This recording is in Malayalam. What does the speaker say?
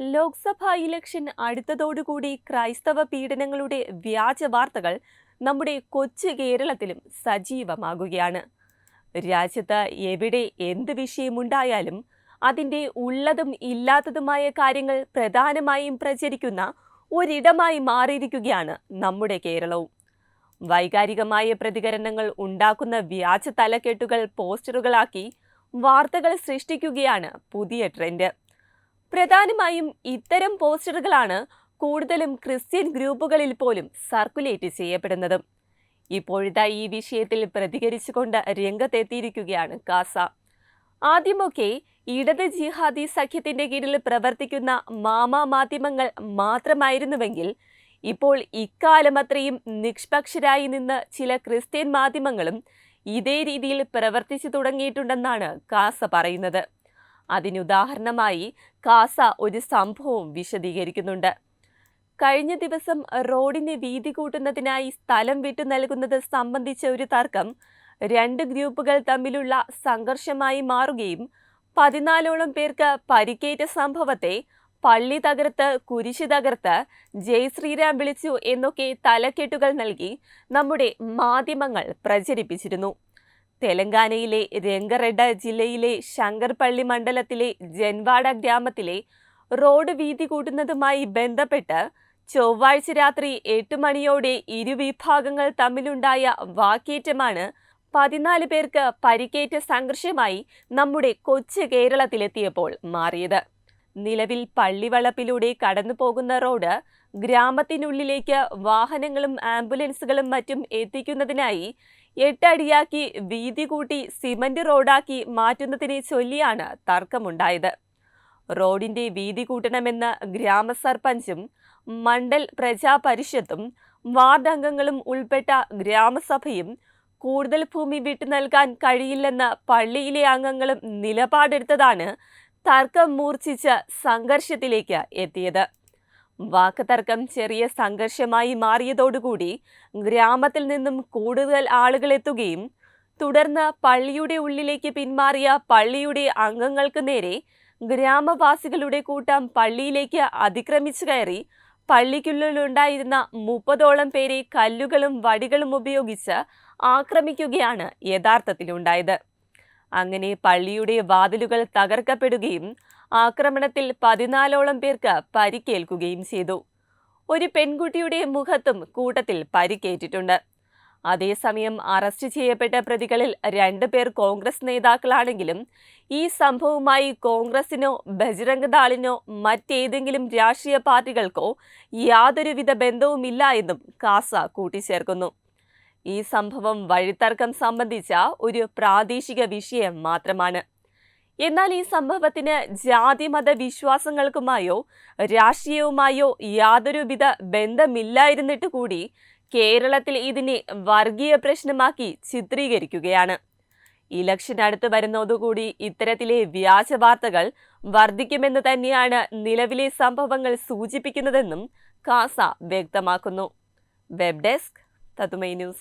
ലോക്സഭാ ഇലക്ഷൻ അടുത്തതോടുകൂടി ക്രൈസ്തവ പീഡനങ്ങളുടെ വ്യാജ വാർത്തകൾ നമ്മുടെ കൊച്ചു കേരളത്തിലും സജീവമാകുകയാണ്. രാജ്യത്ത് എവിടെ എന്ത് വിഷയമുണ്ടായാലും അതിന്റെ ഉള്ളതും ഇല്ലാത്തതുമായ കാര്യങ്ങൾ പ്രധാനമായും പ്രചരിക്കുന്ന ഒരിടമായി മാറിയിരിക്കുകയാണ് നമ്മുടെ കേരളവും. വൈകാരികമായ പ്രതികരണങ്ങൾ ഉണ്ടാക്കുന്ന വ്യാജ തലക്കെട്ടുകൾ പോസ്റ്ററുകളാക്കി വാർത്തകൾ സൃഷ്ടിക്കുകയാണ് പുതിയ ട്രെൻഡ്. പ്രധാനമായും ഇത്തരം പോസ്റ്ററുകളാണ് കൂടുതലും ക്രിസ്ത്യൻ ഗ്രൂപ്പുകളിൽ പോലും സർക്കുലേറ്റ് ചെയ്യപ്പെടുന്നത്. ഇപ്പോഴത്തെ ഈ വിഷയത്തിൽ പ്രതികരിച്ചുകൊണ്ട് രംഗത്തെത്തിയിരിക്കുകയാണ് കാസ ആദ്യമൊക്കെ ഇടത് ജിഹാദി സഖ്യത്തിന്റെ കീഴിൽ പ്രവർത്തിക്കുന്ന മാമ മാധ്യമങ്ങൾ മാത്രമായിരുന്നുവെങ്കിൽ ഇപ്പോൾ ഇക്കാലം അത്രയും നിഷ്പക്ഷരായി നിന്ന് ചില ക്രിസ്ത്യൻ മാധ്യമങ്ങളും ഇതേ രീതിയിൽ പ്രവർത്തിച്ചു തുടങ്ങിയിട്ടുണ്ടെന്നാണ് കാസ പറയുന്നത്. അതിനുദാഹരണമായി കാസ ഒരു സംഭവം വിശദീകരിക്കുന്നുണ്ട്. കഴിഞ്ഞ ദിവസം റോഡിന് വീതി കൂട്ടുന്നതിനായി സ്ഥലം വിട്ടു നൽകുന്നത് സംബന്ധിച്ച ഒരു തർക്കം രണ്ട് ഗ്രൂപ്പുകൾ തമ്മിലുള്ള സംഘർഷമായി മാറുകയും പതിനാലോളം പേർക്ക് പരിക്കേറ്റ സംഭവത്തെ പള്ളി തകർത്ത് കുരിശ് തകർത്ത് ജയ് ശ്രീരാം വിളിച്ചു എന്നൊക്കെ തലക്കെട്ടുകൾ നൽകി നമ്മുടെ മാധ്യമങ്ങൾ പ്രചരിപ്പിച്ചിരുന്നു. തെലങ്കാനയിലെ രംഗറെഡ ജില്ലയിലെ ശങ്കർപള്ളി മണ്ഡലത്തിലെ ജൻവാഡ ഗ്രാമത്തിലെ റോഡ് വീതി കൂട്ടുന്നതുമായി ബന്ധപ്പെട്ട് ചൊവ്വാഴ്ച രാത്രി എട്ട് മണിയോടെ ഇരുവിഭാഗങ്ങൾ തമ്മിലുണ്ടായ വാക്കേറ്റമാണ് പതിനാല് പേർക്ക് പരിക്കേറ്റ സംഘർഷമായി നമ്മുടെ കൊച്ചു കേരളത്തിലെത്തിയപ്പോൾ മാറിയത്. നിലവിൽ പള്ളിവളപ്പിലൂടെ കടന്നു പോകുന്ന റോഡ് ഗ്രാമത്തിനുള്ളിലേക്ക് വാഹനങ്ങളും ആംബുലൻസുകളും മറ്റും എത്തിക്കുന്നതിനായി എട്ടടിയാക്കി വീതി കൂട്ടി സിമന്റ് റോഡാക്കി മാറ്റുന്നതിനെ ചൊല്ലിയാണ് തർക്കമുണ്ടായത്. റോഡിന്റെ വീതി കൂട്ടണമെന്ന് ഗ്രാമസർപഞ്ചും മണ്ഡൽ പ്രജാപരിഷത്തും വാർഡ് അംഗങ്ങളും ഉൾപ്പെട്ട ഗ്രാമസഭയും കൂടുതൽ ഭൂമി വിട്ടു നൽകാൻ കഴിയില്ലെന്ന് പള്ളിയിലെ അംഗങ്ങളും നിലപാടെടുത്തതാണ് തർക്കം മൂർച്ഛിച്ച സംഘർഷത്തിലേക്ക് എത്തിയത്. വാക്ക് തർക്കം ചെറിയ സംഘർഷമായി മാറിയതോടുകൂടി ഗ്രാമത്തിൽ നിന്നും കൂടുതൽ ആളുകൾ എത്തുകയും തുടർന്ന് പള്ളിയുടെ ഉള്ളിലേക്ക് പിന്മാറിയ പള്ളിയുടെ അംഗങ്ങൾക്ക് നേരെ ഗ്രാമവാസികളുടെ കൂട്ടം പള്ളിയിലേക്ക് അതിക്രമിച്ചു കയറി പള്ളിക്കുള്ളിലുണ്ടായിരുന്ന മുപ്പതോളം പേരെ കല്ലുകളും വടികളും ഉപയോഗിച്ച് ആക്രമിക്കുകയാണ് യഥാർത്ഥത്തിലുണ്ടായത്. അങ്ങനെ പള്ളിയുടെ വാതിലുകൾ തകർക്കപ്പെടുകയും ആക്രമണത്തിൽ പതിനാലോളം പേർക്ക് പരിക്കേൽക്കുകയും ചെയ്തു. ഒരു പെൺകുട്ടിയുടെ മുഖത്തും കൂട്ടത്തിൽ പരിക്കേറ്റിട്ടുണ്ട്. അതേസമയം അറസ്റ്റ് ചെയ്യപ്പെട്ട പ്രതികളിൽ രണ്ടു പേർ കോൺഗ്രസ് നേതാക്കളാണെങ്കിലും ഈ സംഭവവുമായി കോൺഗ്രസിനോ ബജറംഗ് ദാളിനോ മറ്റേതെങ്കിലും രാഷ്ട്രീയ പാർട്ടികൾക്കോ യാതൊരുവിധ ബന്ധവുമില്ല എന്നും കാസ കൂട്ടിച്ചേർക്കുന്നു. ഈ സംഭവം വഴിത്തർക്കം സംബന്ധിച്ച ഒരു പ്രാദേശിക വിഷയം മാത്രമാണ്. എന്നാൽ ഈ സംഭവത്തിന് ജാതിമത വിശ്വാസങ്ങൾക്കുമായോ രാഷ്ട്രീയവുമായോ യാതൊരുവിധ ബന്ധമില്ലായിരുന്നിട്ട് കൂടി കേരളത്തിൽ ഇതിനെ വർഗീയ പ്രശ്നമാക്കി ചിത്രീകരിക്കുകയാണ്. ഇലക്ഷൻ അടുത്ത് വരുന്നതോടുകൂടി ഇത്തരത്തിലെ വ്യാജ വാർത്തകൾ വർദ്ധിക്കുമെന്ന് തന്നെയാണ് നിലവിലെ സംഭവങ്ങൾ സൂചിപ്പിക്കുന്നതെന്നും കാസ വ്യക്തമാക്കുന്നു. Web desk Tadumay News.